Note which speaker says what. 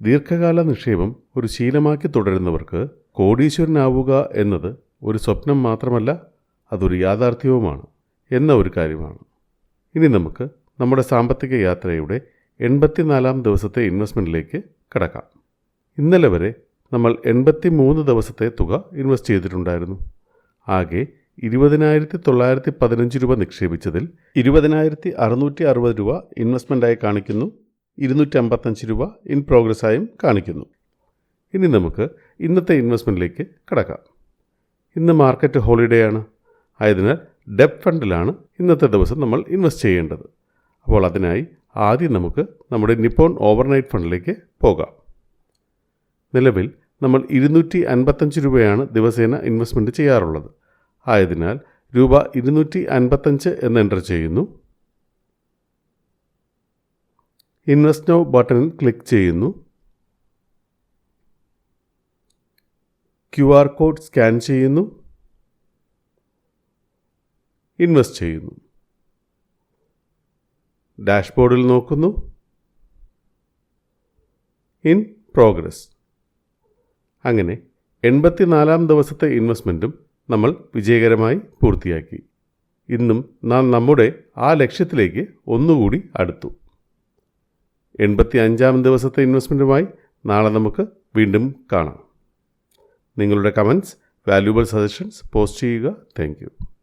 Speaker 1: ദീർഘകാല നിക്ഷേപം ഒരു ശീലമാക്കി തുടരുന്നവർക്ക് കോടീശ്വരനാവുക എന്നത് ഒരു സ്വപ്നം മാത്രമല്ല അതൊരു യാഥാർത്ഥ്യവുമാണ് എന്ന ഒരു കാര്യമാണ്. ഇനി നമുക്ക് നമ്മുടെ സാമ്പത്തിക യാത്രയുടെ എൺപത്തിനാലാം ദിവസത്തെ ഇൻവെസ്റ്റ്മെന്റിലേക്ക് കടക്കാം. ഇന്നലെ വരെ നമ്മൾ എൺപത്തി മൂന്ന് ദിവസത്തെ തുക ഇൻവെസ്റ്റ് ചെയ്തിട്ടുണ്ടായിരുന്നു. ആകെ ഇരുപതിനായിരത്തി തൊള്ളായിരത്തി പതിനഞ്ച് രൂപ നിക്ഷേപിച്ചതിൽ ഇരുപതിനായിരത്തി അറുന്നൂറ്റി അറുപത് രൂപ ഇൻവെസ്റ്റ്മെന്റായി കാണിക്കുന്നു ഇരുന്നൂറ്റി അമ്പത്തഞ്ച് രൂപ ഇൻ പ്രോഗ്രസ് ആയും കാണിക്കുന്നു. ഇനി നമുക്ക് ഇന്നത്തെ ഇൻവെസ്റ്റ്മെന്റിലേക്ക് കടക്കാം. ഇന്ന് മാർക്കറ്റ് ഹോളിഡേ ആണ്. ആയതിനാൽ ഡെപ് ഫണ്ടിലാണ് ഇന്നത്തെ ദിവസം നമ്മൾ ഇൻവെസ്റ്റ് ചെയ്യേണ്ടത്. അപ്പോൾ അതിനായി ആദ്യം നമുക്ക് നമ്മുടെ നിപ്പോൺ ഓവർനൈറ്റ് ഫണ്ടിലേക്ക് പോകാം. നിലവിൽ നമ്മൾ ഇരുന്നൂറ്റി അൻപത്തഞ്ച് രൂപയാണ് ദിവസേന ഇൻവെസ്റ്റ്മെന്റ് ചെയ്യാറുള്ളത്. ആയതിനാൽ രൂപ ഇരുന്നൂറ്റി അൻപത്തഞ്ച് എന്ന് എന്റർ ചെയ്യുന്നു. ഇൻവെസ്റ്റ് നൗ ബട്ടണിൽ ക്ലിക്ക് ചെയ്യുന്നു. ക്യു ആർ കോഡ് സ്കാൻ ചെയ്യുന്നു. ഇൻവെസ്റ്റ് ചെയ്യുന്നു. ഡാഷ്ബോർഡിൽ നോക്കുന്നു. ഇൻ പ്രോഗ്രസ് അങ്ങനെ എൺപത്തിനാലാം ദിവസത്തെ ഇൻവെസ്റ്റ്മെന്റും നമ്മൾ വിജയകരമായി പൂർത്തിയാക്കി. ഇന്നും നാം നമ്മുടെ ആ ലക്ഷ്യത്തിലേക്ക് ഒന്നുകൂടി അടുത്തു. എൺപത്തി അഞ്ചാം ദിവസത്തെ ഇൻവെസ്റ്റ്മെന്റുമായി നാളെ നമുക്ക് വീണ്ടും കാണാം. നിങ്ങളുടെ കമൻസ് വാല്യൂബിൾ സജഷൻസ് പോസ്റ്റ് ചെയ്യുക. താങ്ക്